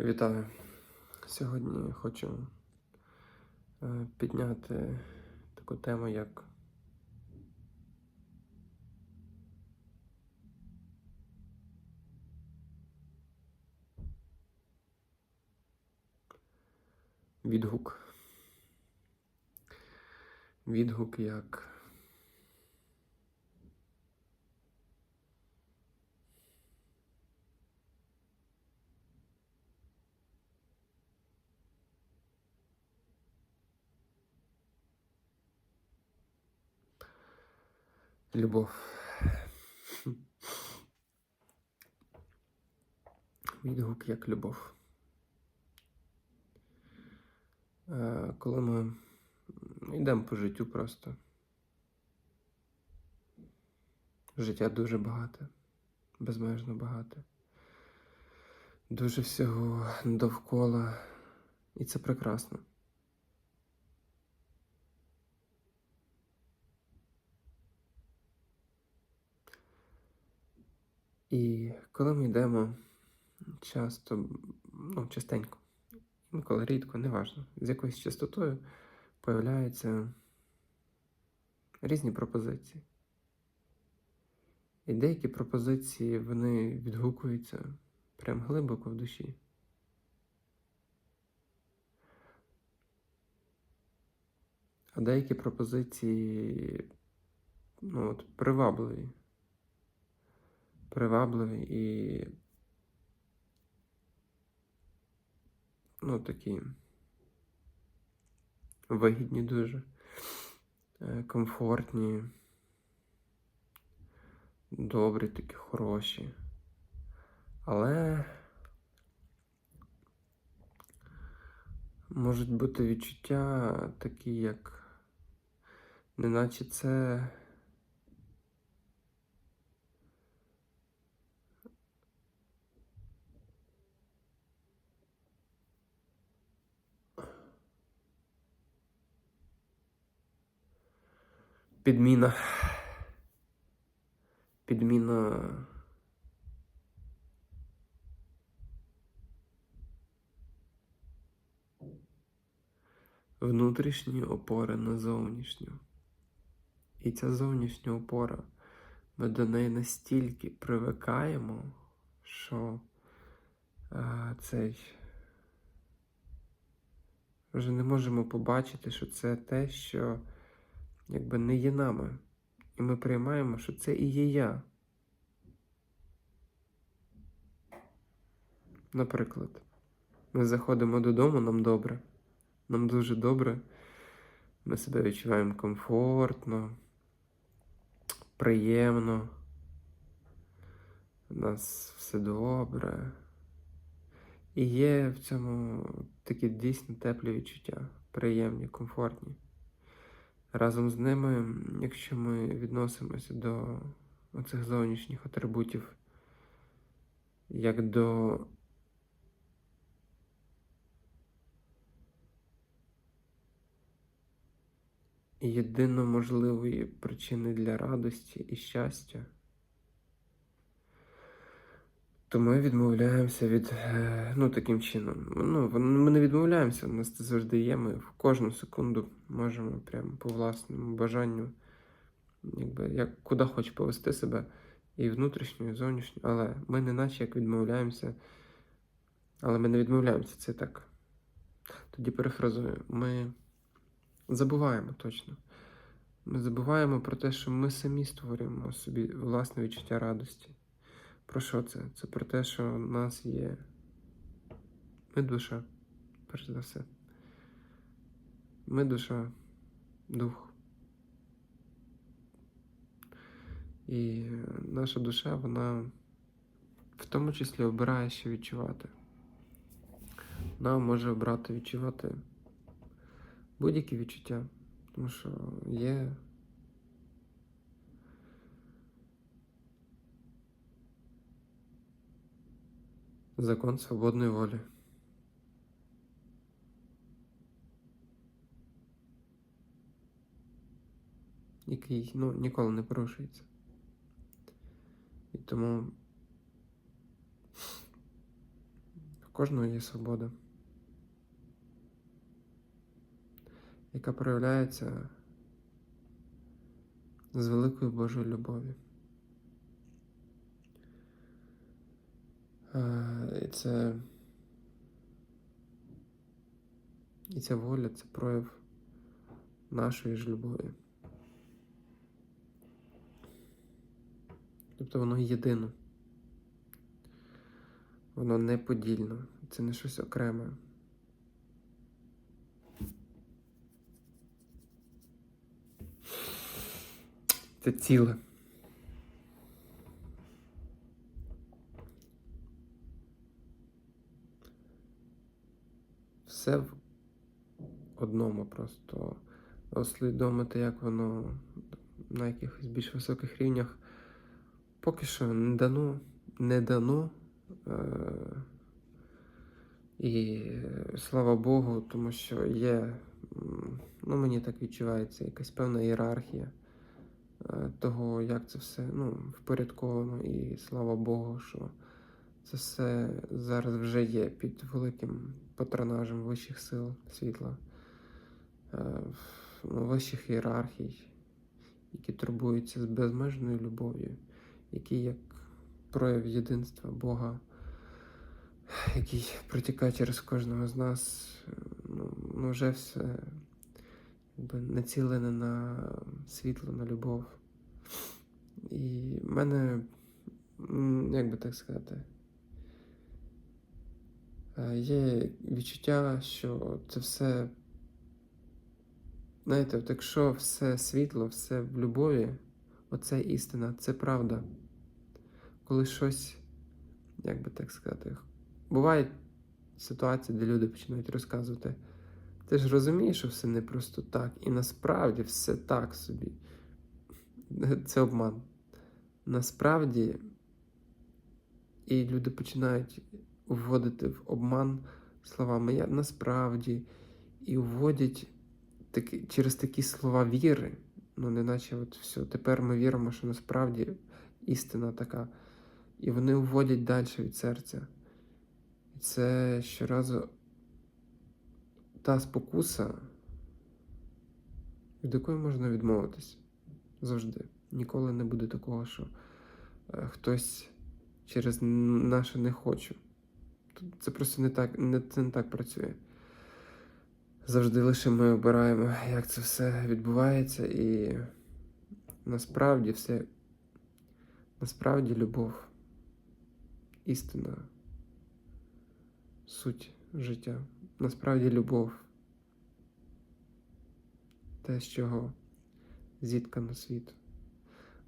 Вітаю! Сьогодні хочу е, підняти таку тему, як відгук. Відгук як любов. Відгук як любов. Е, Коли ми йдемо по життю просто. Життя дуже багате, безмежно багате. Дуже всього довкола. І це прекрасно. І коли ми йдемо часто, ну, частенько, інколи рідко, неважно, з якоюсь частотою появляються різні пропозиції. І деякі пропозиції вони відгукуються прям глибоко в душі. А деякі пропозиції ну, от, привабливі. Привабливі і ну, такі вигідні дуже, е, комфортні, добрі, такі хороші. Але можуть бути відчуття такі, як неначе це. Підміна. Підміна. Внутрішні опори на зовнішню. І ця зовнішня опора, ми до неї настільки привикаємо, що а, цей вже не можемо побачити, що це те, що якби не є нами. І ми приймаємо, що це і є я. Наприклад, ми заходимо додому, нам добре. Нам дуже добре. Ми себе відчуваємо комфортно, приємно. У нас все добре. І є в цьому такі дійсно теплі відчуття, приємні, комфортні. Разом з ними, якщо ми відносимося до оцих зовнішніх атрибутів, як до єдино можливої причини для радості і щастя, то ми відмовляємося від, е, ну, таким чином. Ну, ми не відмовляємося, у нас це завжди є. Ми в кожну секунду можемо прямо по власному бажанню, якби, як куди хоче повести себе, і внутрішньо, і зовнішньо. Але ми не наче як відмовляємося. Але ми не відмовляємося, це так. Тоді перефразую, ми забуваємо точно. Ми забуваємо про те, що ми самі створюємо собі власне відчуття радості. Про що це? Це про те, що в нас є. Ми душа, перш за все. Ми душа, дух. І наша душа, вона в тому числі обирає, що відчувати. Вона може обрати відчувати будь-які відчуття, тому що є закон свободної волі. Який ну, ніколи не порушується. І тому кожного є свобода, яка проявляється з великою Божою любові. І це і ця воля це прояв нашої ж любові. Тобто воно єдине. Воно неподільно. Це не щось окреме. Це ціле. Все в одному просто. Усвідомити, як воно на якихось більш високих рівнях. Поки що не дано, не дано. Е, і слава Богу, тому що є, ну мені так відчувається, якась певна ієрархія е, того, як це все ну, впорядковано, і слава Богу, що це все зараз вже є під великим патронажем вищих сил світла, е, ну, вищих ієрархій, які турбуються з безмежною любов'ю, які як прояв єдинства Бога, який протікає через кожного з нас, ну, ну вже все якби націлене на світло, на любов. І в мене, як би так сказати, є відчуття, що це все, знаєте, от якщо все світло, все в любові, оце істина, це правда. Коли щось, як би так сказати, бувають ситуації, де люди починають розказувати. Ти ж розумієш, що все не просто так, і насправді все так собі. Це обман. Насправді, і люди починають вводити в обман словами я насправді, і вводять такі, через такі слова віри, ну, неначе от все, тепер ми віримо, що насправді істина така. І вони вводять далі від серця. І це щоразу та спокуса, від якої можна відмовитись завжди. Ніколи не буде такого, що е, хтось через наше не хочу. Це просто не так, не, це не так працює. Завжди лише ми обираємо, як це все відбувається, і насправді все, насправді любов, істина, суть життя. Насправді любов. Те, з чого зіткано світ.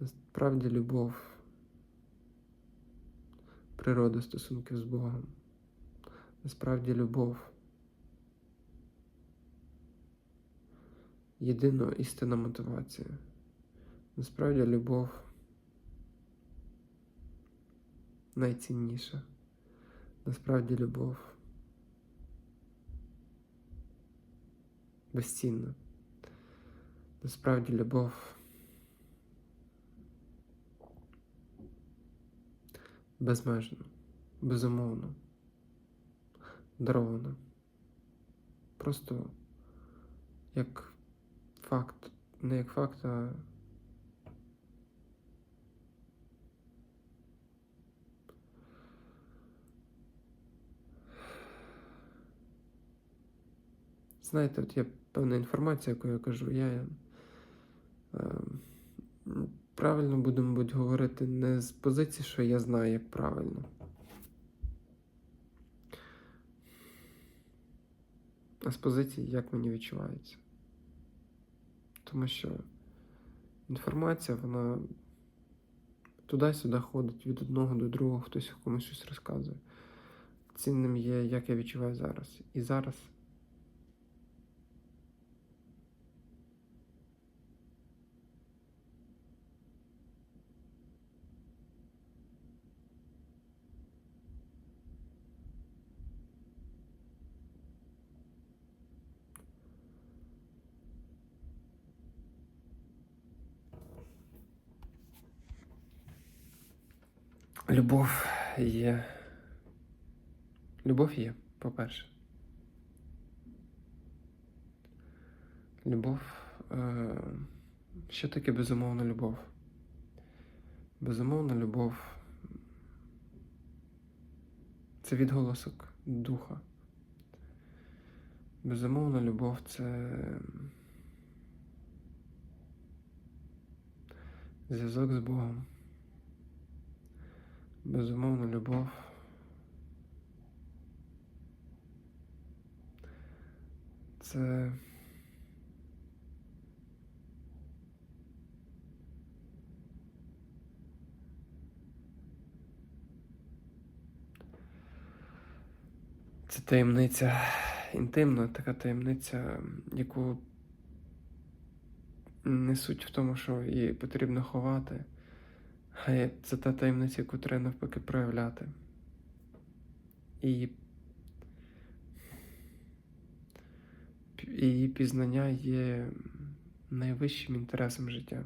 Насправді любов. Природа стосунків з Богом. Насправді любов. Єдина істинна мотивація. Насправді любов найцінніша. Насправді любов безцінна. Насправді любов безмежна, безумовно, дарована. Просто як факт, не як факт, а знаєте, от є певна інформація, яку я кажу, я е, правильно буду, мабуть, говорити не з позиції, що я знаю, як правильно. А з позиції, як мені відчувається. Тому що інформація, вона туди-сюди ходить від одного до другого, хтось комусь щось розказує. Цінним є, як я відчуваю зараз. І зараз любов є Любов є, по-перше. Любов. Е, що таке безумовна любов? Безумовна любов це відголосок духа. Безумовна любов це зв'язок з Богом. Безумовна любов. Це Це таємниця інтимна, така таємниця, яку не суть в тому, що її потрібно ховати, це та таємниця, яку треба навпаки проявляти. І її пізнання є найвищим інтересом життя.